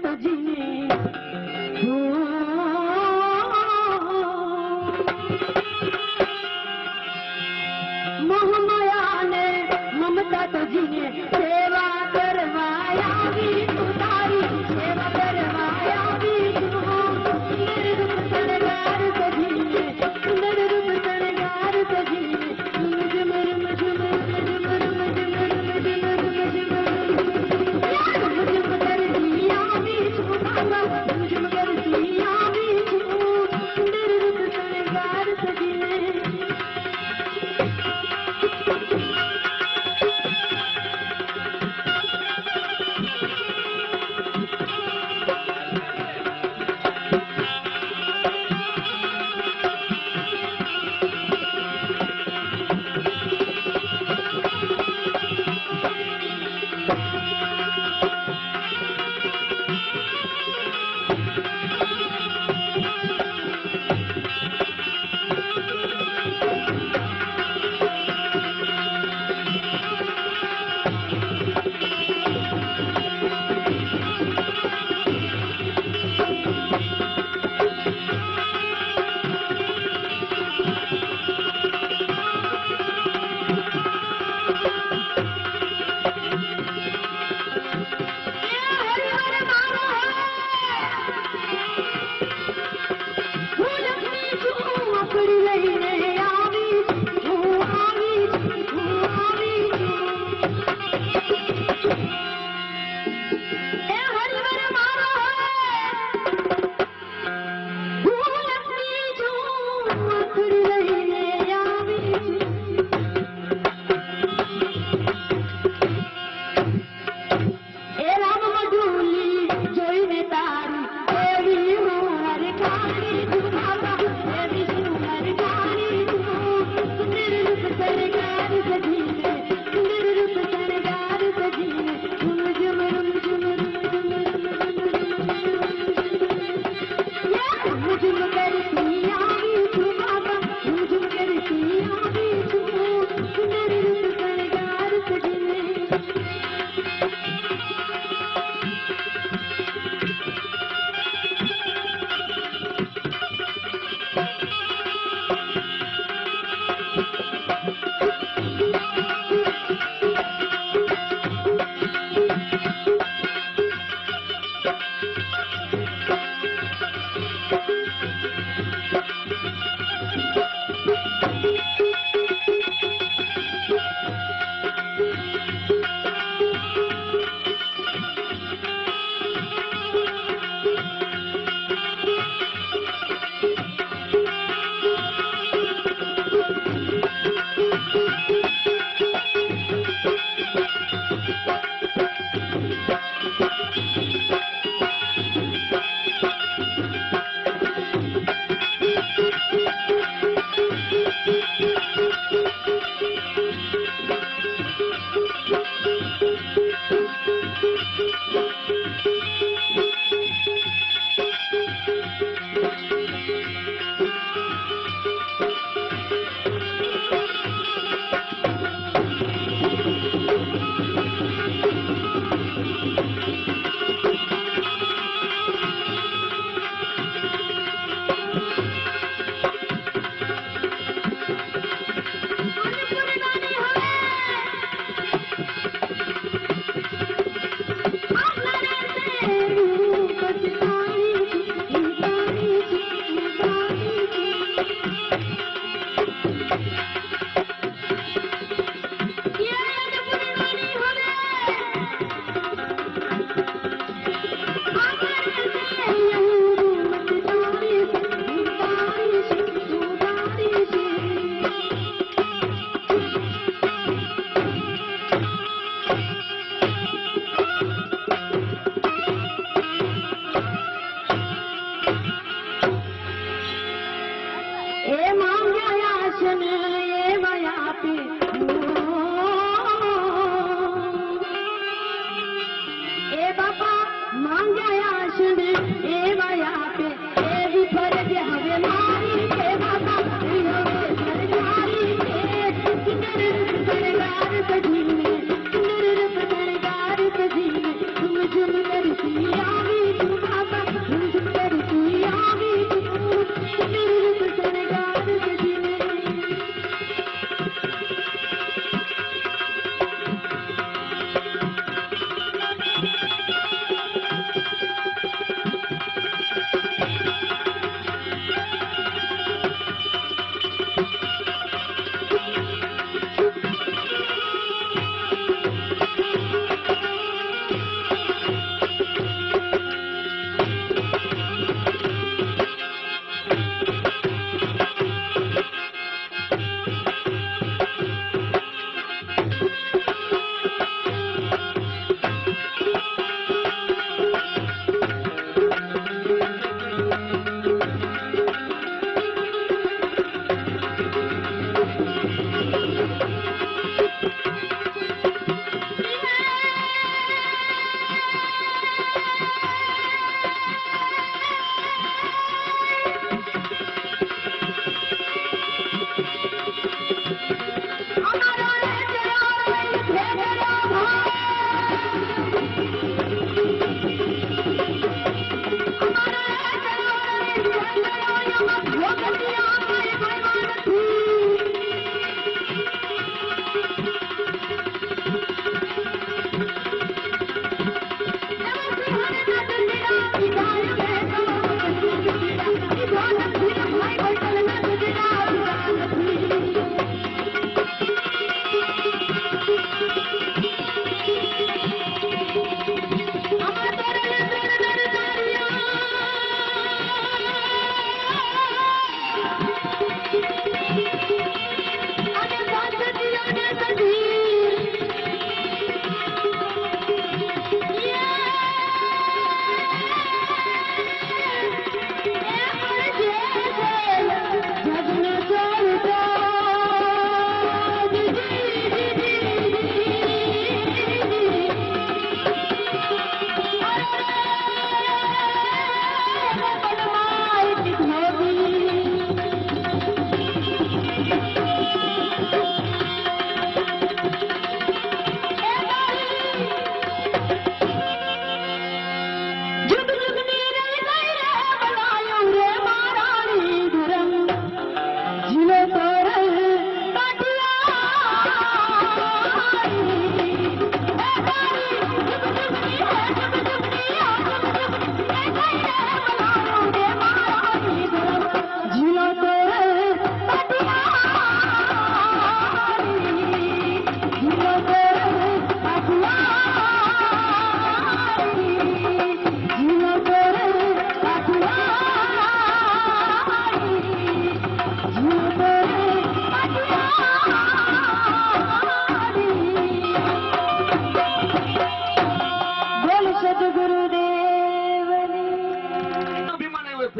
Santo Gesù. એ માયા છે ને એ માયા પી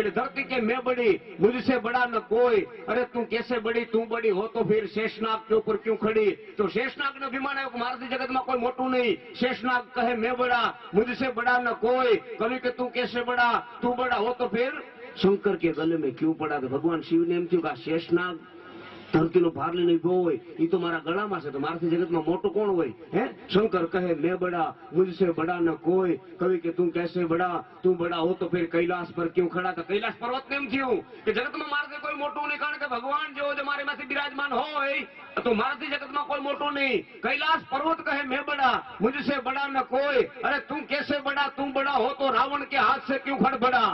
پھر دھرتی کے میں بڑی، مجھ سے بڑا نہ کوئی۔ ارے تم کیسے بڑی؟ تم بڑی ہو تو پھر شیشناگ کے اوپر کیوں کھڑی؟ تو شیشناگ نے بھی مانا مارتی جگت میں کوئی موٹو نہیں۔ شیشناگ کہے، میں بڑا، مجھ سے بڑا نہ کوئی۔ کبھی کہ تم کیسے بڑا؟ تم بڑا ہو تو پھر شنکر کے گلے میں کیوں پڑا؟ تو بھگوان شیو نے ایم ધમકીનો ભાર લઈને ઊભો હોય એ તો મારા ગળામાં છે, તો મારાથી જગતમાં મોટો કોણ હોય, હે? શંકર કહે, મેં બડા, મુજસે બડા ન કોઈ. કવિ કે, તું કહેશે બડા, તું બડા હો તો ફેર કૈલાસ પર ક્યું ખડા? તો કૈલાસ પર્વત ને થયું કે જગતમાં મારાથી કોઈ મોટું નહીં, કારણ કે ભગવાન જેવો જે મારી માંથી બિરાજમાન હોય, તો મારાથી જગતમાં કોઈ મોટો નહીં. કૈલાસ પર્વત કહે, મેં બડા, મુજસે બડા ન કોઈ. અરે, તું કેસે બડા, તું બડા હો તો રાવણ કે હાથ છે ક્યું ખડ બડા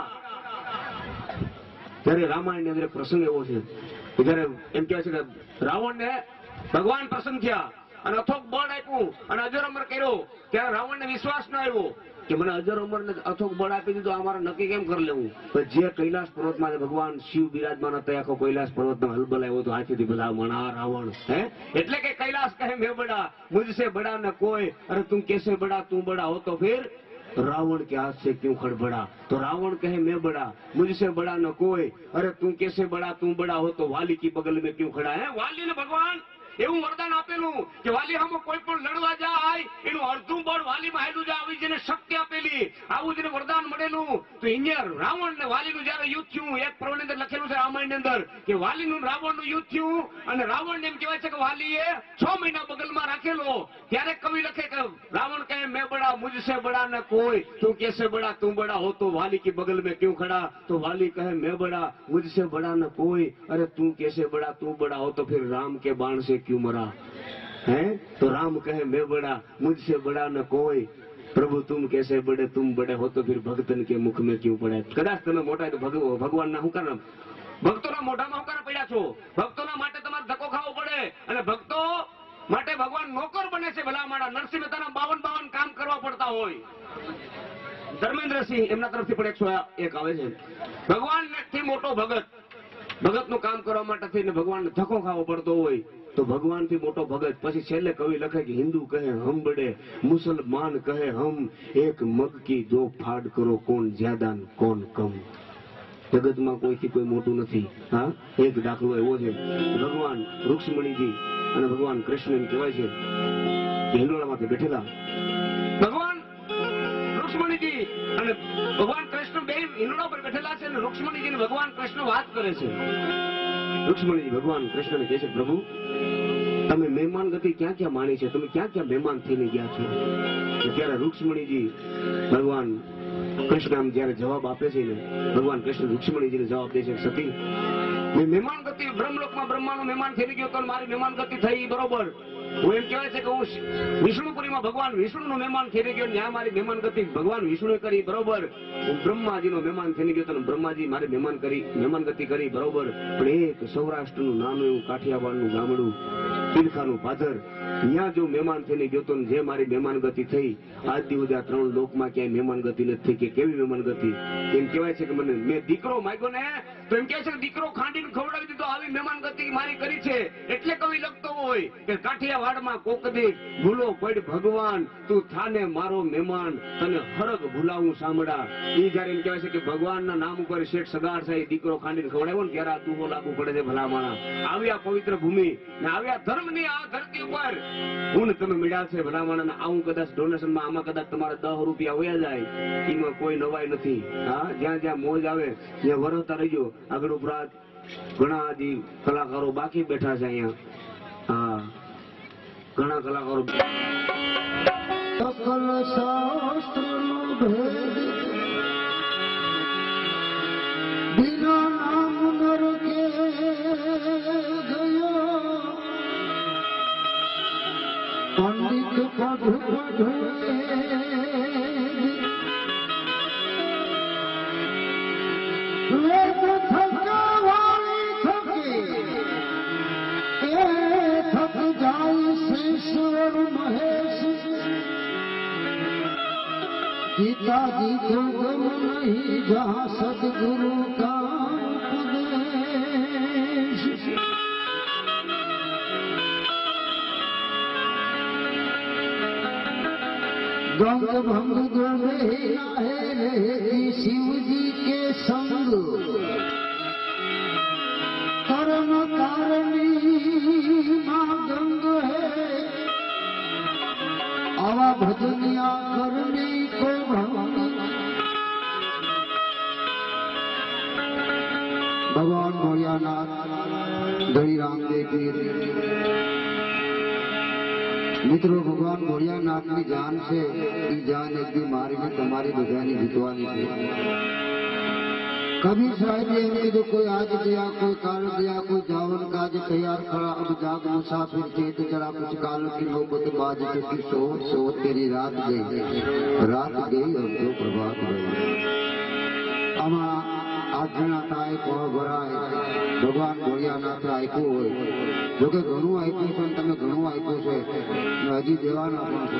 ત્યારે રામાયણ અંદર પ્રસંગ એવો છે. જયારે એમ કહે છે કે રાવણ ભગવાન પસંદ થયા અને અથોક બળ આપ્યું અને અજર અમર કર્યો. ત્યારે રાવણ વિશ્વાસ ના આવ્યો કે મને અજર અમર ને અથોક બળ આપી દીધું અમારે નક્કી કેમ કરી લેવું? જે કૈલાસ પર્વતમાં ભગવાન શિવ બિરાજમાન હતા, આખો કૈલાસ પર્વત નો હલબલ આવ્યો હતો આથી બધા મણા રાવણ, હે? એટલે કે કૈલાસ કહે, મેં બડા, મુજસે બડા ને કોઈ, અરે તું કેસે બડા, તું બડા, હો તો ફિર. रावण के हाथ से क्यों खड़बड़ा तो रावण कहे मैं बड़ा मुझसे बड़ा न कोई अरे तू कैसे बड़ा तू बड़ा हो तो वाली की बगल में क्यों खड़ा है वाली ने भगवान એવું વરદાન આપેલું કે વાલી હમ કોઈ પણ લડવા જાય, એનું અડધું બળ વાલી માં આવી જેને શક્તિ આપેલી. આવું જેને વરદાન મળેલું. તો અહીંયા રાવણ ને વાલીનું જયારે યુદ્ધ થયું, એક પ્રવણ અંદર લખેલું છે રામાયણની અંદર કે વાલીનું રાવણનું યુદ્ધ થયું અને રાવણ એમ કહેવાય છે કે વાલીએ છ મહિના બગલમાં રાખેલો. ત્યારે કવિ લખે કે, રાવણ કહે, મેં બડા મુજસે બડા ને કોઈ. તું કેસે બળા તું બડા હો તો વાલી કી બગલ મેં ક્યુ ખડા? તો વાલી કહે, મેં બડા મુજસે બડા ને કોઈ. અરે તું કેસે બડા, તું બડા હો તો ફિર રામ કે બાણ સે क्यों मरा है तो राम कहे मैं बड़ा मुझसे बड़ा न कोई प्रभु तुम कैसे बड़े तुम बड़े हो तो फिर भक्तन के मुख में क्यों पड़े કદાચ તમે મોટા તો ભગવ- ભગવાનના હું કારણ ભક્તોના મોઢામાં હું કારણ પડ્યા છો ભક્તોના માટે તમારે ધક્કો ખાવો પડે અને ભક્તો માટે ભગવાન નોકર બને છે ભલા મારા નરસિંહ મહેતાના બાવન બાવન કામ કરવા પડતા હોય ધર્મેન્દ્રસિંહ એમના તરફથી પણ એકસો એક આવે છે ભગવાન થી મોટો ભગત ભગત નું કામ કરવા માટે થઈને ભગવાન ધક્કો ખાવો પડતો હોય તો ભગવાનથી મોટો ભગત. પછી છેલ્લે કવિ લખે કે હિન્દુ કહે હમ બડે, મુસલમાન કહે હમ, એક મગ કી દો ફાડ કરો કોણ જ્યાદા કોણ કમ. જગતમાં કોઈથી કોઈ મોટું નથી. હા? એક દાખલો એવો છે. ભગવાન રૂક્ષ્મણીજી અને ભગવાન કૃષ્ણ કહેવાય છે. હિંડોળામાંથી બેઠેલા. ભગવાન રૂક્ષ્મણીજી અને ભગવાન કૃષ્ણ બે હિંડોળા પર બેઠેલા છે અને રૂક્ષ્મણીજી ભગવાન કૃષ્ણ વાત કરે છે. રૂક્ષ્મણીજી ભગવાન કૃષ્ણને કહે છે, પ્રભુ તમે મહેમાન ગતિ ક્યાં ક્યાં માણી છે? તમે ક્યાં ક્યાં મહેમાન થઈને ગયા છો? ત્યારે રૂક્ષ્મણીજી ભગવાન કૃષ્ણ જયારે જવાબ આપે છે ને, ભગવાન કૃષ્ણ રૂક્ષ્મણીજીને જવાબ દે છે સતી, મેં મહેમાન ગતિ બ્રહ્મલોકમાં બ્રહ્માનો મહેમાન થઈ ગયો તો મારી મહેમાન ગતિ થઈ, બરોબર? હું એમ કહેવાય છે કે હું વિષ્ણુપુરીમાં ભગવાન વિષ્ણુનો મહેમાન થઈને ગયો ત્યાં મારી મહેમાન ગતિ ભગવાન વિષ્ણુએ કરી, બરોબર? હું બ્રહ્માજીનો મહેમાન થઈને ગયો તો બ્રહ્માજી મારે મહેમાન કરી, મહેમાન ગતિ કરી, બરોબર? પણ એક સૌરાષ્ટ્રનું નાનું એવું, કાઠિયાવાડનું ગામડું પીલખાનું પાદર, ત્યાં જો મહેમાન થઈને ગયો તો જે મારી મહેમાન ગતિ થઈ આજ દિવસ આ ત્રણ લોકમાં ક્યાંય મહેમાન ગતિ નથી થઈ કે કેવી મહેમાન ગતિ? એમ કહેવાય છે કે મને, મેં દીકરો માગ્યો ને તો એમ દીકરો ખાંડીને ખવડાવી દીધો. આવી મહેમાન ગતિ મારી કરી છે. એટલે કવિ લખતો હોય કે કાઠિયાવાડમાં કોકદી ભૂલો પડ ભગવાન, તું થાને મારો મહેમાન તને હરક ભૂલાવું સાંભળા એ જયારે એમ કહેવાય છે કે ભગવાનના નામ ઉપર શેઠ સગાર છે દીકરો ખાંડીને ખવડાવ્યો ને ત્યારે આ દુહો લાગુ પડે છે ભલામણા. આવ્યા પવિત્ર ભૂમિ ને આવ્યા ધર્મની આ ધરતી ઉપર હું તમે મળ્યા છે ભલામણા આવું કદાચ ડોનેશનમાં આમાં કદાચ તમારા દસ રૂપિયા વયા જાય, એમાં કોઈ નવાઈ નથી. હા, જ્યાં જ્યાં મોજ આવે, ત્યાં વરસતા રહીજો. આગળ ઉપરાંત ઘણા હજી કલાકારો બાકી બેઠા છે અહીંયા. હા. ઘણા કલાકારો સકલ શાસ્ત્રનો ભેદ બિના નામ નરકે ગયો. પંડિત પધ પઢ आवा भजनिया करनी को भंग भगवान भोलियानाथ धरी रामदेव की મિત્રો ભગવાન ભોળિયાનાથની જાન છે એ જાન એક દી મારીને તમારી બધાની જીતવાની છે કવિ સાહેબે એમ કીધું કોઈ આજ ગયા, કોઈ કાલ ગયા, કોઈ જાવન કાજ તૈયાર ખરા, અબ જાગ મુસાફિર ચેત જરા કુછ કાલ કી મોહબત બાજ ચકી સો સો તેરી રાત ગઈ. રાત ગઈ અબ જો પ્રભાત ગઈ. આમાં આજના થાય કોણ ભરાય? ભગવાન ભોળિયાનાથે આપ્યું હોય. જોકે ઘણું આપ્યું છે તમે ઘણું આપ્યું છે. હજી દેવાના પણ છો.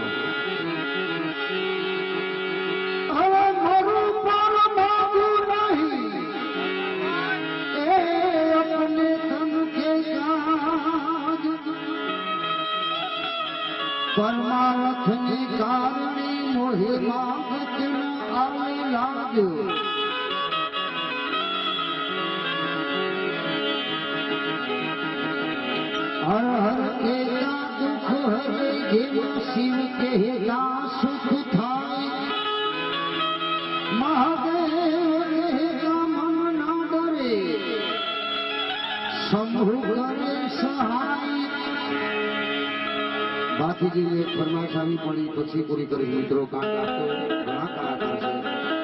पर रखंदी मोहलाज हर के दुख हर गे सिन कहला सुख બાકીજીને એક ફરમાઈશ આવી પડી પછી પૂરી કરી મિત્રો કાંટા તો ઘણા કલાકાર છે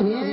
આવ્યું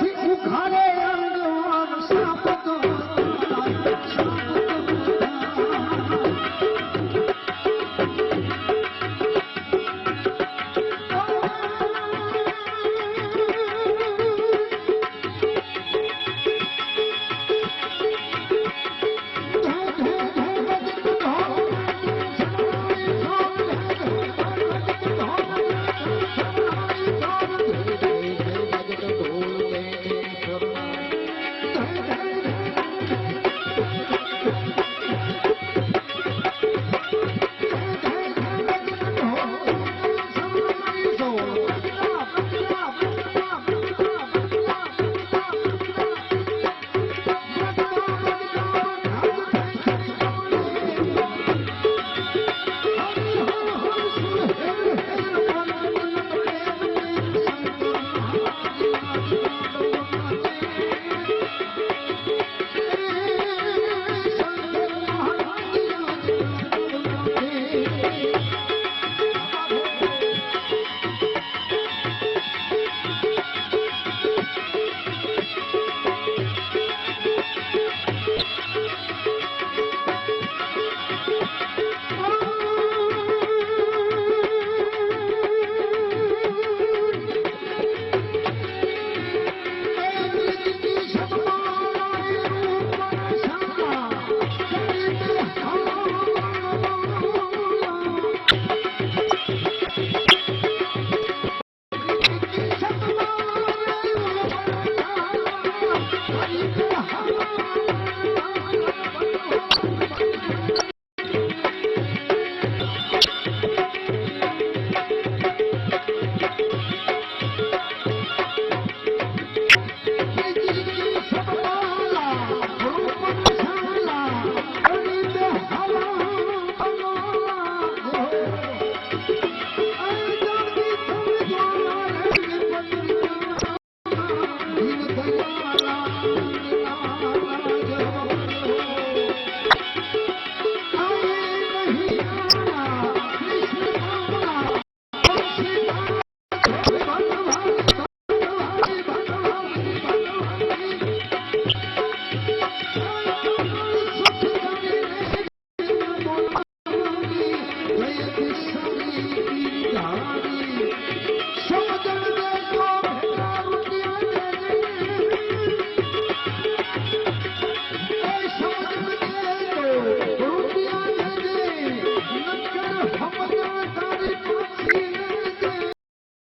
પછી ઉઘાડે